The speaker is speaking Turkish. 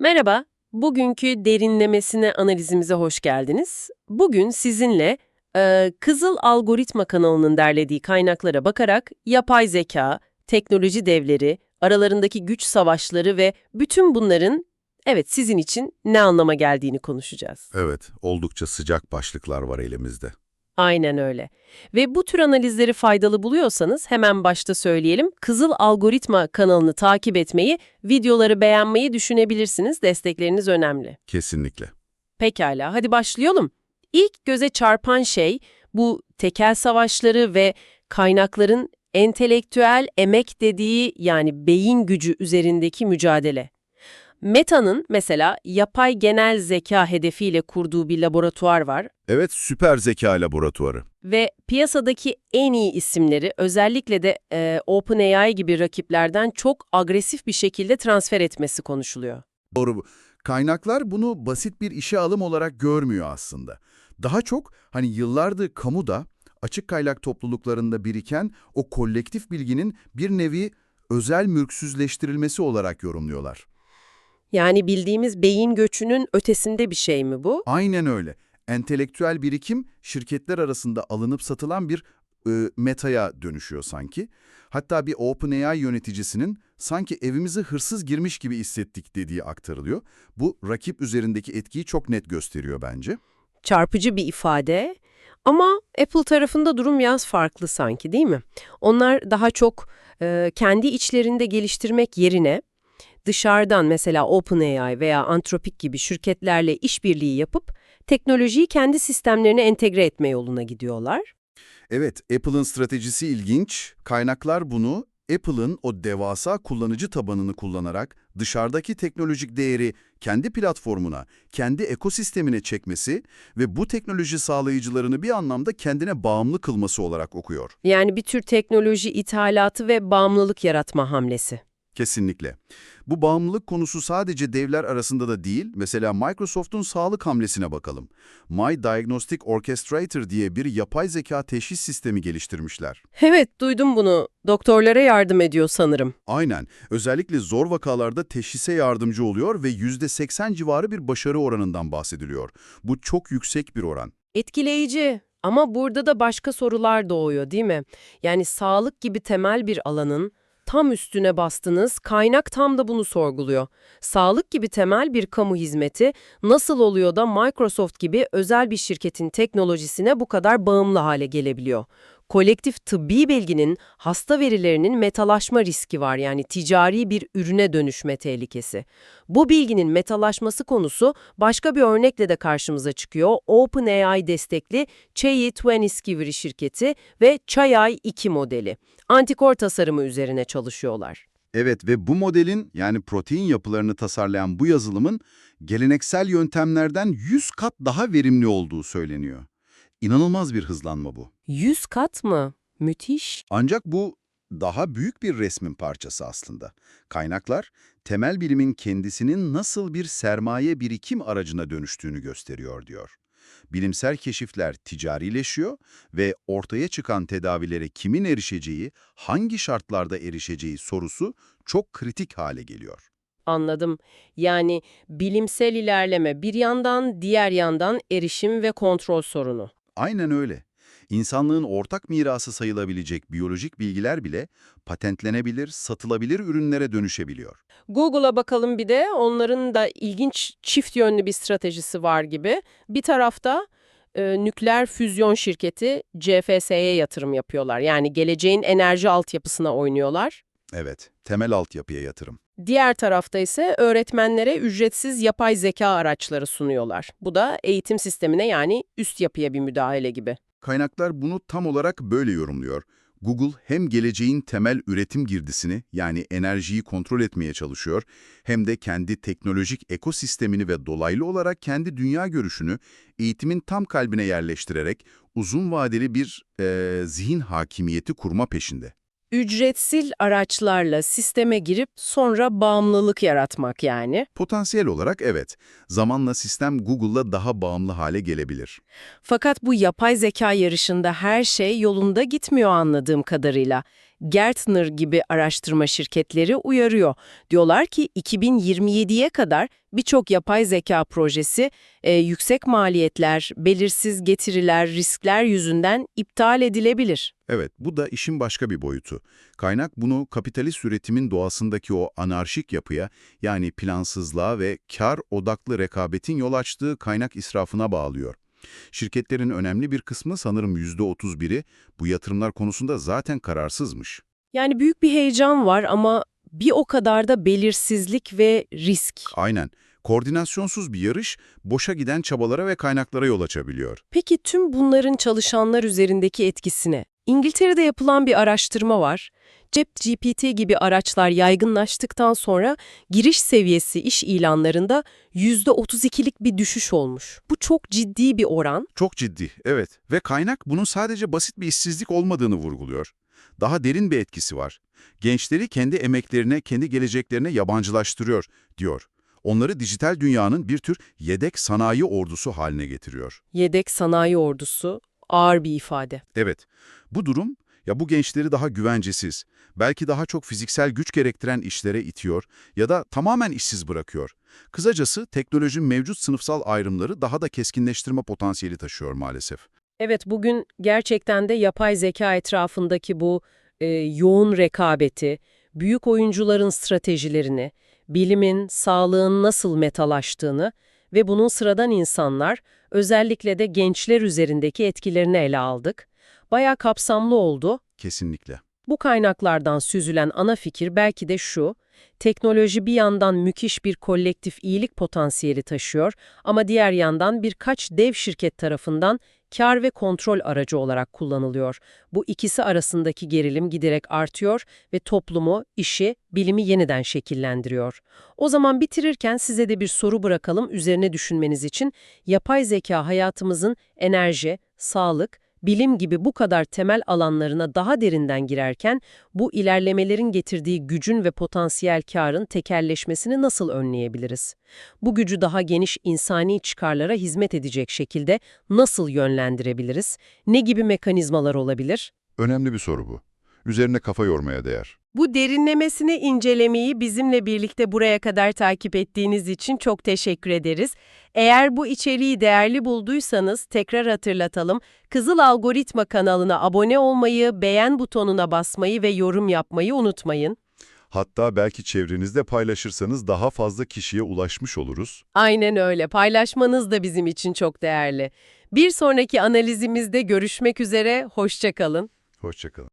Merhaba, bugünkü derinlemesine analizimize hoş geldiniz. Bugün sizinle e, Kızıl Algoritma kanalının derlediği kaynaklara bakarak yapay zeka, teknoloji devleri, aralarındaki güç savaşları ve bütün bunların evet sizin için ne anlama geldiğini konuşacağız. Evet, oldukça sıcak başlıklar var elimizde. Aynen öyle. Ve bu tür analizleri faydalı buluyorsanız hemen başta söyleyelim. Kızıl Algoritma kanalını takip etmeyi, videoları beğenmeyi düşünebilirsiniz. Destekleriniz önemli. Kesinlikle. Pekala, hadi başlayalım. İlk göze çarpan şey bu tekel savaşları ve kaynakların entelektüel emek dediği yani beyin gücü üzerindeki mücadele. Meta'nın mesela yapay genel zeka hedefiyle kurduğu bir laboratuvar var Evet, süper zeka laboratuvarı. ve piyasadaki en iyi isimleri özellikle de e, OpenAI gibi rakiplerden çok agresif bir şekilde transfer etmesi konuşuluyor. Doğru. Kaynaklar bunu basit bir işe alım olarak görmüyor aslında. Daha çok hani yıllardır kamuda, açık kaynak topluluklarında biriken o kolektif bilginin bir nevi özel mülksüzleştirilmesi olarak yorumluyorlar. Yani bildiğimiz beyin göçünün ötesinde bir şey mi bu? Aynen öyle. Entelektüel birikim şirketler arasında alınıp satılan bir e, metaya dönüşüyor sanki. Hatta bir OpenAI yöneticisinin sanki evimize hırsız girmiş gibi hissettik dediği aktarılıyor. Bu rakip üzerindeki etkiyi çok net gösteriyor bence. Çarpıcı bir ifade. Ama Apple tarafında durum biraz farklı sanki değil mi? Onlar daha çok e, kendi içlerinde geliştirmek yerine dışarıdan mesela OpenAI veya Anthropic gibi şirketlerle işbirliği yapıp teknolojiyi kendi sistemlerine entegre etme yoluna gidiyorlar. Evet, Apple'ın stratejisi ilginç. Kaynaklar bunu Apple'ın o devasa kullanıcı tabanını kullanarak dışarıdaki teknolojik değeri kendi platformuna, kendi ekosistemine çekmesi ve bu teknoloji sağlayıcılarını bir anlamda kendine bağımlı kılması olarak okuyor. Yani bir tür teknoloji ithalatı ve bağımlılık yaratma hamlesi. Kesinlikle. Bu bağımlılık konusu sadece devler arasında da değil, mesela Microsoft'un sağlık hamlesine bakalım. My Diagnostic Orchestrator diye bir yapay zeka teşhis sistemi geliştirmişler. Evet, duydum bunu. Doktorlara yardım ediyor sanırım. Aynen. Özellikle zor vakalarda teşhise yardımcı oluyor ve %80 civarı bir başarı oranından bahsediliyor. Bu çok yüksek bir oran. Etkileyici. Ama burada da başka sorular doğuyor değil mi? Yani sağlık gibi temel bir alanın tam üstüne bastınız, kaynak tam da bunu sorguluyor. Sağlık gibi temel bir kamu hizmeti nasıl oluyor da Microsoft gibi özel bir şirketin teknolojisine bu kadar bağımlı hale gelebiliyor? Kolektif tıbbi bilginin hasta verilerinin metalaşma riski var yani ticari bir ürüne dönüşme tehlikesi. Bu bilginin metalaşması konusu başka bir örnekle de karşımıza çıkıyor. OpenAI destekli Chai 20 Discovery şirketi ve Chai 2 modeli. Antikor tasarımı üzerine çalışıyorlar. Evet ve bu modelin yani protein yapılarını tasarlayan bu yazılımın geleneksel yöntemlerden 100 kat daha verimli olduğu söyleniyor. İnanılmaz bir hızlanma bu. 100 kat mı? Müthiş. Ancak bu daha büyük bir resmin parçası aslında. Kaynaklar, temel bilimin kendisinin nasıl bir sermaye birikim aracına dönüştüğünü gösteriyor diyor. Bilimsel keşifler ticarileşiyor ve ortaya çıkan tedavilere kimin erişeceği, hangi şartlarda erişeceği sorusu çok kritik hale geliyor. Anladım. Yani bilimsel ilerleme bir yandan diğer yandan erişim ve kontrol sorunu. Aynen öyle. İnsanlığın ortak mirası sayılabilecek biyolojik bilgiler bile patentlenebilir, satılabilir ürünlere dönüşebiliyor. Google'a bakalım bir de onların da ilginç çift yönlü bir stratejisi var gibi. Bir tarafta e, nükleer füzyon şirketi CFS'ye yatırım yapıyorlar. Yani geleceğin enerji altyapısına oynuyorlar. Evet, temel altyapıya yatırım. Diğer tarafta ise öğretmenlere ücretsiz yapay zeka araçları sunuyorlar. Bu da eğitim sistemine yani üst yapıya bir müdahale gibi. Kaynaklar bunu tam olarak böyle yorumluyor. Google hem geleceğin temel üretim girdisini yani enerjiyi kontrol etmeye çalışıyor hem de kendi teknolojik ekosistemini ve dolaylı olarak kendi dünya görüşünü eğitimin tam kalbine yerleştirerek uzun vadeli bir eee, zihin hakimiyeti kurma peşinde. Ücretsiz araçlarla sisteme girip sonra bağımlılık yaratmak yani. Potansiyel olarak evet, zamanla sistem Google'la daha bağımlı hale gelebilir. Fakat bu yapay zeka yarışında her şey yolunda gitmiyor anladığım kadarıyla. Gartner gibi araştırma şirketleri uyarıyor. Diyorlar ki 2027'ye kadar birçok yapay zeka projesi e, yüksek maliyetler, belirsiz getiriler, riskler yüzünden iptal edilebilir. Evet, bu da işin başka bir boyutu. Kaynak bunu kapitalist üretimin doğasındaki o anarşik yapıya, yani plansızlığa ve kar odaklı rekabetin yol açtığı kaynak israfına bağlıyor. Şirketlerin önemli bir kısmı sanırım %31'i bu yatırımlar konusunda zaten kararsızmış. Yani büyük bir heyecan var ama bir o kadar da belirsizlik ve risk. Aynen. Koordinasyonsuz bir yarış, boşa giden çabalara ve kaynaklara yol açabiliyor. Peki tüm bunların çalışanlar üzerindeki etkisine? İngiltere'de yapılan bir araştırma var. ChatGPT gibi araçlar yaygınlaştıktan sonra giriş seviyesi iş ilanlarında %32'lik bir düşüş olmuş. Bu çok ciddi bir oran. Çok ciddi, evet. Ve kaynak bunun sadece basit bir işsizlik olmadığını vurguluyor. Daha derin bir etkisi var. Gençleri kendi emeklerine, kendi geleceklerine yabancılaştırıyor, diyor. Onları dijital dünyanın bir tür yedek sanayi ordusu haline getiriyor. Yedek sanayi ordusu ağır bir ifade. Evet, bu durum ya bu gençleri daha güvencesiz, belki daha çok fiziksel güç gerektiren işlere itiyor ya da tamamen işsiz bırakıyor. Kısacası teknolojinin mevcut sınıfsal ayrımları daha da keskinleştirme potansiyeli taşıyor maalesef. Evet, bugün gerçekten de yapay zeka etrafındaki bu e, yoğun rekabeti, büyük oyuncuların stratejilerini, bilimin, sağlığın nasıl metalaştığını ve bunun sıradan insanlar, özellikle de gençler üzerindeki etkilerini ele aldık. Bayağı kapsamlı oldu. Kesinlikle. Bu kaynaklardan süzülen ana fikir belki de şu, teknoloji bir yandan müthiş bir kolektif iyilik potansiyeli taşıyor ama diğer yandan birkaç dev şirket tarafından kar ve kontrol aracı olarak kullanılıyor. Bu ikisi arasındaki gerilim giderek artıyor ve toplumu, işi, bilimi yeniden şekillendiriyor. O zaman bitirirken size de bir soru bırakalım üzerine düşünmeniz için. Yapay zeka hayatımızın enerji, sağlık, bilim gibi bu kadar temel alanlarına daha derinden girerken bu ilerlemelerin getirdiği gücün ve potansiyel karın tekelleşmesini nasıl önleyebiliriz? Bu gücü daha geniş insani çıkarlara hizmet edecek şekilde nasıl yönlendirebiliriz? Ne gibi mekanizmalar olabilir? Önemli bir soru bu. Üzerine kafa yormaya değer. Bu derinlemesine incelemeyi bizimle birlikte buraya kadar takip ettiğiniz için çok teşekkür ederiz. Eğer bu içeriği değerli bulduysanız tekrar hatırlatalım. Kızıl Algoritma kanalına abone olmayı, beğen butonuna basmayı ve yorum yapmayı unutmayın. Hatta belki çevrenizde paylaşırsanız daha fazla kişiye ulaşmış oluruz. Aynen öyle. Paylaşmanız da bizim için çok değerli. Bir sonraki analizimizde görüşmek üzere. Hoşça kalın. Hoşçakalın.